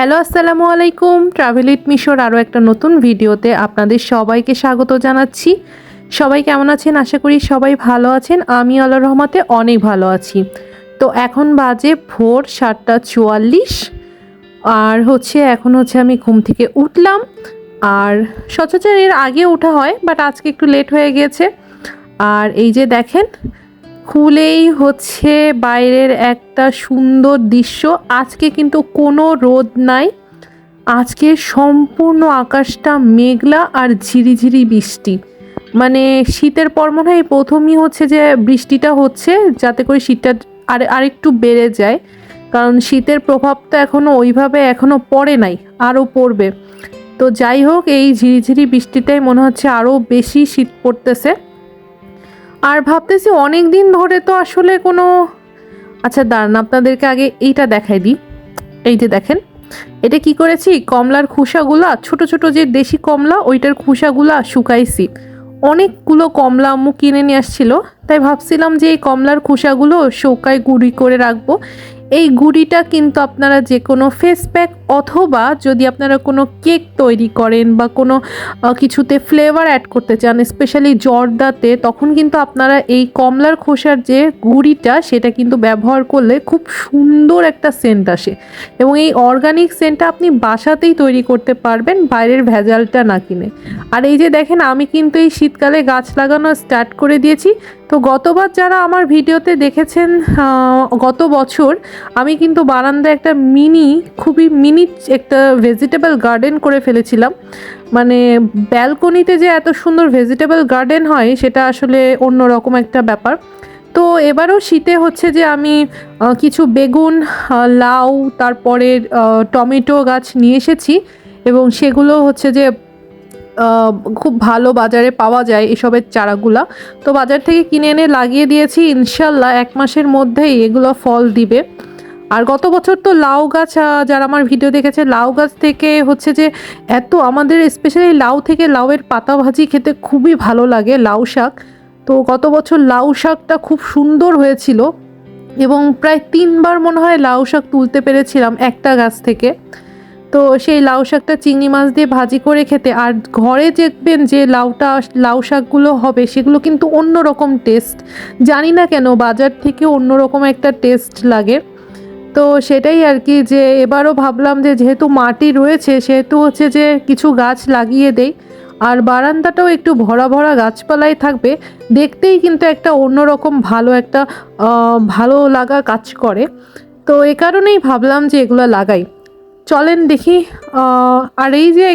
Hello, আসসালামু আলাইকুম। Travel ইট মিশোর আরও একটা নতুন ভিডিওতে আপনাদের সবাইকে স্বাগত জানাচ্ছি। সবাই কেমন আছেন? আশা করি সবাই ভালো আছেন। আমি আল্লাহ রহমাতে অনেক ভালো আছি। তো এখন বাজে ভোর সাতটা চুয়াল্লিশ। আর হচ্ছে এখন হচ্ছে আমি ঘুম থেকে উঠলাম। আর সচরাচর এর আগে ওঠা হয়, বাট আজকে একটু লেট হয়ে গিয়েছে আর এই যে দেখেন খুলেই হচ্ছে বাইরের একটা সুন্দর দৃশ্য। আজকে কিন্তু কোনো রোদ নাই। আজকে সম্পূর্ণ আকাশটা মেঘলা আর ঝিরিঝিরি বৃষ্টি। মানে শীতের পর মনে হয় প্রথমই হচ্ছে যে বৃষ্টিটা হচ্ছে, যাতে করে শীতটা আর আরেকটু বেড়ে যায়। কারণ শীতের প্রভাব তো এখনও ওইভাবে এখনও পড়ে নাই, আরও পড়বে। তো যাই হোক, এই ঝিরিঝিরি বৃষ্টিটাই মনে হচ্ছে আরও বেশি শীত পড়তেছে। আর ভাবতেছি অনেক দিন ধরে তো আসলে কোনো আচ্ছা দাঁড়ান, আপনাদেরকে আগে এইটা দেখাই দিই। এই যে দেখেন, এটা কি করেছি? কমলার খোসাগুলা, ছোট ছোট যে দেশি কমলা, ওইটার খোসাগুলা শুকাইছি। অনেকগুলো কমলা আম্মু কিনে নিয়ে আসছিল, তাই ভাবছিলাম যে এই কমলার খোসাগুলো শৌকায় গুঁড়ি করে রাখব। এই গুড়িটা কিন্তু আপনারা যে কোনো ফেস প্যাক অথবা যদি আপনারা কোনো কেক তৈরি করেন বা কোনো কিছুতে ফ্লেভার অ্যাড করতে চান স্পেশালি জর্দাতে, তখন কিন্তু আপনারা এই কমলার খোসার যে গুড়িটা, সেটা কিন্তু ব্যবহার করলে খুব সুন্দর একটা সেন্ট আসে। এবং এই অর্গানিক সেন্টটা আপনি বাসাতেই তৈরি করতে পারবেন, বাইরের ভেজালটা না কিনে। আর এই যে দেখেন, আমি কিন্তু এই শীতকালে গাছ লাগানো স্টার্ট করে দিয়েছি। তো গতবার যারা আমার ভিডিওতে দেখেছেন গত বছর আমি কিন্তু বারান্দায় একটা মিনি, খুবই মিনি একটা ভেজিটেবল গার্ডেন করে ফেলেছিলাম। মানে ব্যালকনিতে যে এত সুন্দর ভেজিটেবল গার্ডেন হয়, সেটা আসলে অন্যরকম একটা ব্যাপার। তো এবারও শীতে হচ্ছে যে আমি কিছু বেগুন লাউ, তারপরে টমেটো গাছ নিয়ে এসেছি এবং সেগুলো হচ্ছে যে খুব ভালো বাজারে পাওয়া যায় এসবের চারাগুলা। তো বাজার থেকে কিনে এনে লাগিয়ে দিয়েছি ইনশাল্লাহ এক মাসের মধ্যেই এগুলো ফল দিবে। আর গত বছর তো লাউ গাছ যারা আমার ভিডিও দেখেছে, লাউ গাছ থেকে হচ্ছে যে এত আমাদের স্পেশালি লাউ থেকে লাউয়ের পাতা ভাজি খেতে খুবই ভালো লাগে, লাউ শাক। তো গত বছর লাউ শাকটা খুব সুন্দর হয়েছিল এবং প্রায় তিনবার মনে হয় লাউ শাক তুলতে পেরেছিলাম একটা গাছ থেকে। তো সেই লাউ শাকটা চিংড়ি মাছ দিয়ে ভাজি করে খেতে, আর ঘরে দেখবেন যে লাউটা, লাউ শাকগুলো হবে, সেগুলো কিন্তু অন্য রকম টেস্ট জানি না কেন, বাজার থেকে অন্য রকম একটা টেস্ট লাগে। তো সেটাই আর কি, যে এবারও ভাবলাম যে যেহেতু মাটি রয়েছে, সেহেতু হচ্ছে যে কিছু গাছ লাগিয়ে দেই। আর বারান্দাটাও একটু ভরা ভরা গাছপালাই থাকবে, দেখতেই কিন্তু একটা অন্যরকম ভালো একটা ভালো লাগা কাজ করে। তো এ কারণেই ভাবলাম যে এগুলো লাগাই। চলেন দেখি আর এই যে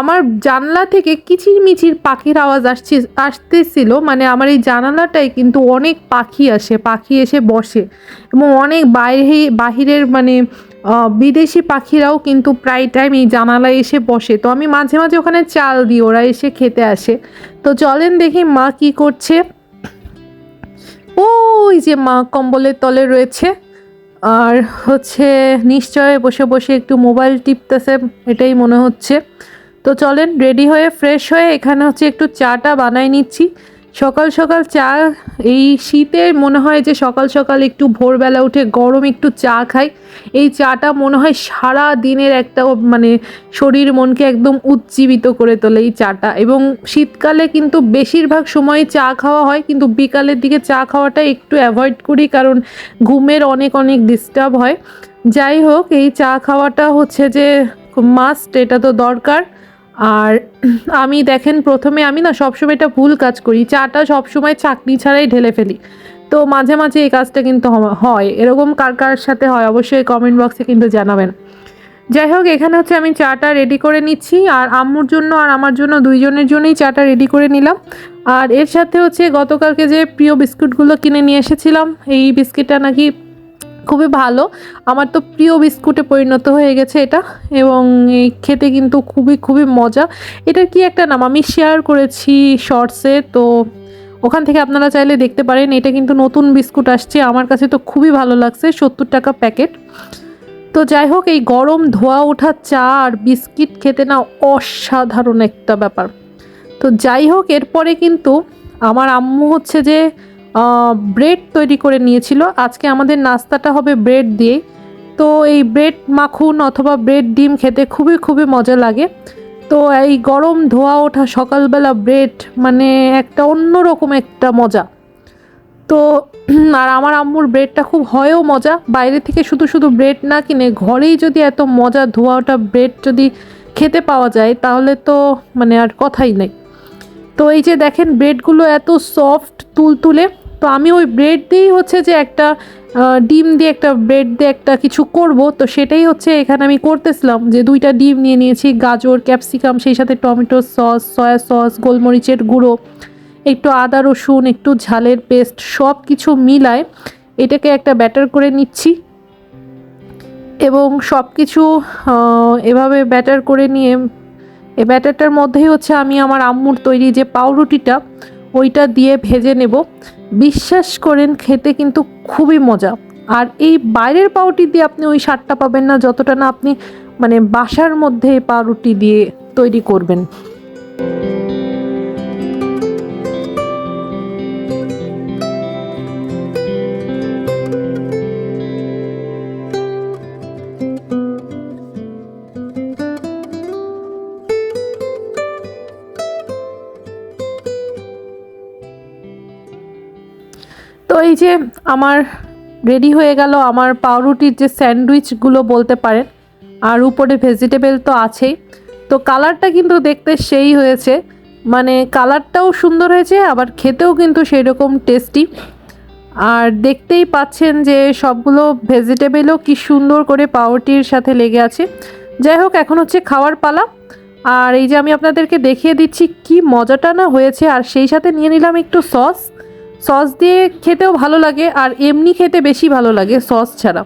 আমার জানলা থেকে কিচিরমিচির পাখির আওয়াজ আসছে, আসতেছিল মানে আমার এই জানালাটায় কিন্তু অনেক পাখি আসে, পাখি এসে বসে। এবং অনেক বাইরে, বাহিরের মানে বিদেশি পাখিরাও কিন্তু প্রায় টাইম এই জানালায় এসে বসে। তো আমি মাঝে মাঝে ওখানে চাল দিই, ওরা এসে খেতে আসে। তো চলেন দেখি মা কি করছে। ওই যে মা কম্বলের তলে রয়েছে। আর হচ্ছে নিশ্চয় বসে বসে একটু মোবাইল টিপতেছে, এটাই মনে হচ্ছে। তো চলেন রেডি হয়ে ফ্রেশ হয়ে এখানে হচ্ছে একটু চাটা বানাই নিচ্ছি। সকাল সকাল চা, এই শীতে মনে হয় যে সকাল সকাল একটু ভোরবেলা উঠে গরম একটু চা খাই। এই চাটা মনে হয় সারা দিনের একটা মানে শরীর মনকে একদম উজ্জীবিত করে তোলে এই চাটা। এবং শীতকালে কিন্তু বেশিরভাগ সময় চা খাওয়া হয়, কিন্তু বিকালের দিকে চা খাওয়াটা একটু অ্যাভয়েড করি, কারণ ঘুমের অনেক অনেক ডিস্টার্ব হয়। যাই হোক, এই চা খাওয়াটা হচ্ছে যে মাস্ট, এটা তো দরকার। আর আমি দেখেন প্রথমে আমি না সবসময় এটা ভুল কাজ করি। চাটা সবসময় চাকনি ছাড়াই ঢেলে ফেলি। তো মাঝে মাঝে এই কাজটা কিন্তু হয়। এরকম কার কার সাথে হয় অবশ্যই কমেন্ট বক্সে কিন্তু জানাবেন। যাই হোক, এখানে হচ্ছে আমি চাটা রেডি করে নিচ্ছি। আর আম্মুর জন্য আর আমার জন্য দুইজনের জন্যই চাটা রেডি করে নিলাম। আর এর সাথে হচ্ছে গতকালকে যে প্রিয় বিস্কুটগুলো কিনে নিয়ে এসেছিলাম, এই বিস্কিটটা নাকি খুবই ভালো। আমার তো প্রিয় বিস্কুটে পরিণত হয়ে গেছে এটা এবং খেতে কিন্তু খুবই খুবই মজা। এটার কি একটা নাম? আমি শেয়ার করেছি শর্টসে তো ওখান থেকে আপনারা চাইলে দেখতে পারেন। এটা কিন্তু নতুন বিস্কুট আসছে। আমার কাছে তো খুবই ভালো লাগছে, সত্তর টাকা প্যাকেট। তো যাই হোক, এই গরম ধোয়া ওঠা চা আর বিস্কিট খেতে না অসাধারণ একটা ব্যাপার। তো যাই হোক, এরপরে কিন্তু আমার আম্মু হচ্ছে যে ব্রেড তৈরি করে নিয়েছিল। আজকে আমাদের নাস্তাটা হবে ব্রেড দিয়ে। তো এই ব্রেড মাখুন অথবা ব্রেড ডিম খেতে খুবই খুবই মজা লাগে। তো এই গরম ধোয়া ওঠা সকালবেলা ব্রেড মানে একটা অন্যরকম একটা মজা। তো আর আমার আম্মুর ব্রেডটা খুব হয়ও মজা। বাইরে থেকে শুধু শুধু ব্রেড না কিনে ঘরেই যদি এত মজা ধোয়া ওঠা ব্রেড যদি খেতে পাওয়া যায়, তাহলে তো মানে আর কথাই নেই। তো এই যে দেখেন ব্রেডগুলো এত সফট তুলতুলে। তো আমি ওই ব্রেড দিয়েই হচ্ছে যে একটা ডিম দিয়ে একটা ব্রেড দিয়ে একটা কিছু করব। তো সেটাই হচ্ছে এখানে আমি করতেছিলাম যে দুইটা ডিম নিয়ে নিয়েছি, গাজর, ক্যাপসিকাম, সেই সাথে টমেটো সস, সয়া সস, গোলমরিচের গুঁড়ো, একটু আদা রসুন, একটু ঝালের পেস্ট সব কিছু মিলায় এটাকে একটা ব্যাটার করে নিচ্ছি। এবং সব কিছু এভাবে ব্যাটার করে নিয়ে এই ব্যাটারটার মধ্যেই হচ্ছে আমি আমার আম্মুর তৈরি যে পাউরুটিটা ওইটা দিয়ে ভেজে নেব। বিশ্বাস করেন, খেতে কিন্তু খুবই মজা। আর এই বাইরের পাউরুটি দিয়ে আপনি ওই স্বাদটা পাবেন না, যতটা না আপনি মানে বাসার মধ্যে পাউরুটি দিয়ে তৈরি করবেন। তো এই যে আমার রেডি হয়ে গেল আমার পাউরুটির যে স্যান্ডউইচগুলো বলতে পারেন, আর উপরে ভেজিটেবল তো আছেই। তো কালারটা কিন্তু দেখতে সেই হয়েছে। মানে কালারটাও সুন্দর হয়েছে, আবার খেতেও কিন্তু সেই রকম টেস্টি আর দেখতেই পাচ্ছেন যে সবগুলো ভেজিটেবলও কি সুন্দর করে পাউরুটির সাথে লেগে আছে। যাই হোক, এখন হচ্ছে খাওয়ার পালা। আর এই যে আমি আপনাদেরকে দেখিয়ে দিচ্ছি কি মজাটা না হয়েছে, আর সেই সাথে নিয়ে নিলাম একটু সস সস দিয়ে খেতেও ভালো লাগে আর এমনি খেতে বেশি ভালো লাগে সস ছাড়া।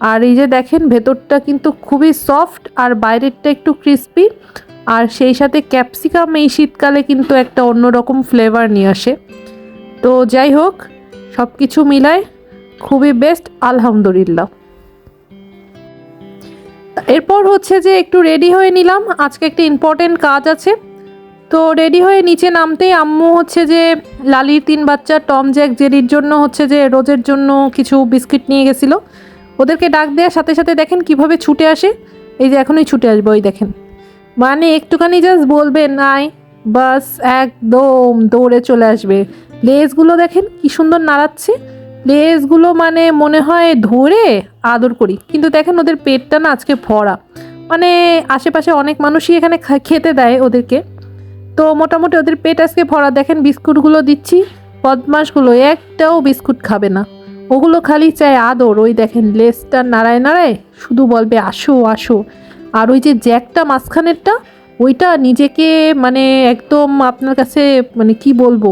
আর এই যে দেখেন, ভেতরটা কিন্তু খুবই সফট আর বাইরেরটা একটু ক্রিস্পি। আর সেই সাথে ক্যাপসিকাম এই শীতকালে কিন্তু একটা অন্যরকম ফ্লেভার নিয়ে আসে। তো যাই হোক সব কিছু মিলায় খুবই বেস্ট, আলহামদুলিল্লাহ। এরপর হচ্ছে যে একটু রেডি হয়ে নিলাম। আজকে একটা ইম্পর্টেন্ট কাজ আছে। তো রেডি হয়ে নিচে নামতেই আম্মু হচ্ছে যে, লালির তিন বাচ্চা, টম, জ্যাক, জেরির জন্য হচ্ছে যে, রোজের জন্য কিছু বিস্কিট নিয়ে গেছিল। ওদেরকে ডাক দেওয়ার সাথে সাথে দেখেন কীভাবে ছুটে আসে। এই যে এখনই ছুটে আসবে ওই দেখেন। মানে একটুখানি জাস্ট বলবে নাই বাস, একদম দৌড়ে চলে আসবে। লেজগুলো দেখেন কি সুন্দর নাড়াচ্ছে। লেজগুলো মানে মনে হয় ধরে আদর করি। কিন্তু দেখেন ওদের পেটটা না আজকে ভরা। মানে আশেপাশে অনেক মানুষই এখানে খেতে দেয় ওদেরকে। তো মোটামুটি ওদের পেট আজকে ভরা। দেখেন বিস্কুটগুলো দিচ্ছি বদমাসগুলো একটাও বিস্কুট খাবে না। ওগুলো খালি চায় আদর, ওই দেখেন লেজটা নাড়ায় নাড়ায় শুধু বলবে, আসো আসো। আর ওই যে জ্যাকটা মাঝখানেরটা, ওইটা নিজেকে মানে একদম আপনার কাছে মানে কি বলব,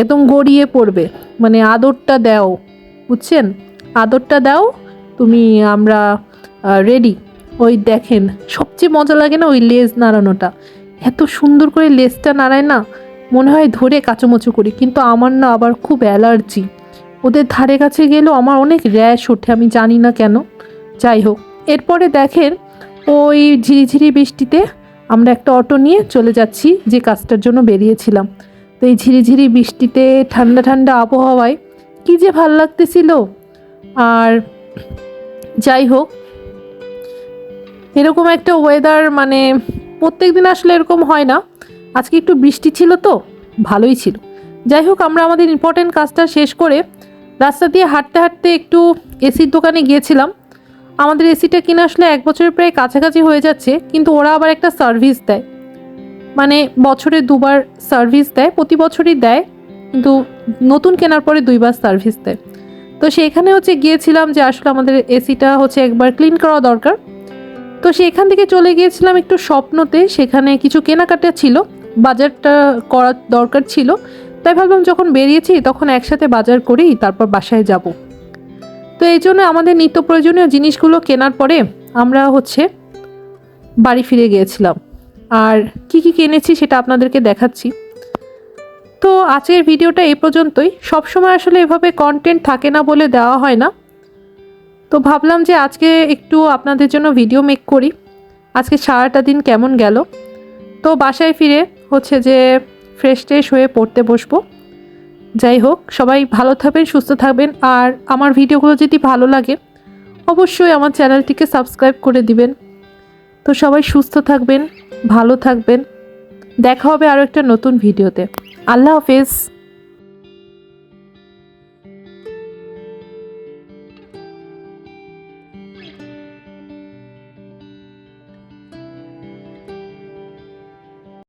একদম গড়িয়ে পড়বে। মানে আদরটা দাও, বুঝছেন? আদরটা দাও, তুমি আমরা রেডি ওই দেখেন, সবচেয়ে মজা লাগে না ওই লেজ নাড়ানোটা? এত সুন্দর করে লেজটা নাড়ায় না, মনে হয় ধরে কাচুমচু করি, কিন্তু আমার না আবার খুব অ্যালার্জি। ওদের ধারে কাছে গেলেও আমার অনেক র্যাশ ওঠে, আমি জানি না কেন। যাই হোক, এরপরে দেখেন ওই ঝিরিঝিরি বৃষ্টিতে আমরা একটা অটো নিয়ে চলে যাচ্ছি যে কাজটার জন্য বেরিয়েছিলাম। তো এই ঝিরিঝিরি বৃষ্টিতে ঠান্ডা ঠান্ডা আবহাওয়ায় কী যে ভালো লাগতেছিল। আর যাই হোক, এরকম একটা ওয়েদার মানে প্রত্যেক দিন আসলে এরকম হয় না। আজকে একটু বৃষ্টি ছিল তো, ভালোই ছিল। যাই হোক, আমরা আমাদের ইম্পর্টেন্ট কাজটা শেষ করে রাস্তা দিয়ে হাঁটতে হাঁটতে একটু এসির দোকানে গিয়েছিলাম। আমাদের এসিটা কিনে আসলে এক বছরের প্রায় কাছাকাছি হয়ে যাচ্ছে, কিন্তু ওরা আবার একটা সার্ভিস দেয়। মানে বছরে দুবার সার্ভিস দেয়, প্রতি বছরই দেয়, কিন্তু নতুন কেনার পরে দুইবার সার্ভিস দেয়। তো সেখানে হচ্ছে গিয়েছিলাম যে আসলে আমাদের এসিটা হচ্ছে একবার ক্লিন করা দরকার। তো সেখান থেকে চলে গিয়েছিলাম একটু স্বপ্নতে। সেখানে কিছু কেনাকাটা ছিল, বাজারটা করার দরকার ছিল। তাই ভাবলাম যখন বেরিয়েছি তখন একসাথে বাজার করেই তারপর বাসায় যাব। তো এই জন্য আমাদের নিত্য প্রয়োজনীয় জিনিসগুলো কেনার পরে আমরা হচ্ছে বাড়ি ফিরে গিয়েছিলাম। আর কি কি কিনেছি সেটা আপনাদেরকে দেখাচ্ছি। তো আজকের ভিডিওটা এই পর্যন্তই। সবসময় আসলে এভাবে কন্টেন্ট থাকে না বলে দেওয়া হয় না। তো ভাবলাম যে আজকে একটু আপনাদের জন্য ভিডিও মেক করি। আজকে সারাটা দিন কেমন গেল? তো বাসায় ফিরে হচ্ছে যে ফ্রেশ ট্রেশ হয়ে পড়তে বসবো। যাই হোক, সবাই ভালো থাকবেন, সুস্থ থাকবেন। আর আমার ভিডিওগুলো যদি ভালো লাগে, অবশ্যই আমার চ্যানেলটিকে সাবস্ক্রাইব করে দিবেন। তো সবাই সুস্থ থাকবেন, ভালো থাকবেন। দেখা হবে আরও একটা নতুন ভিডিওতে। আল্লাহ হাফেজ।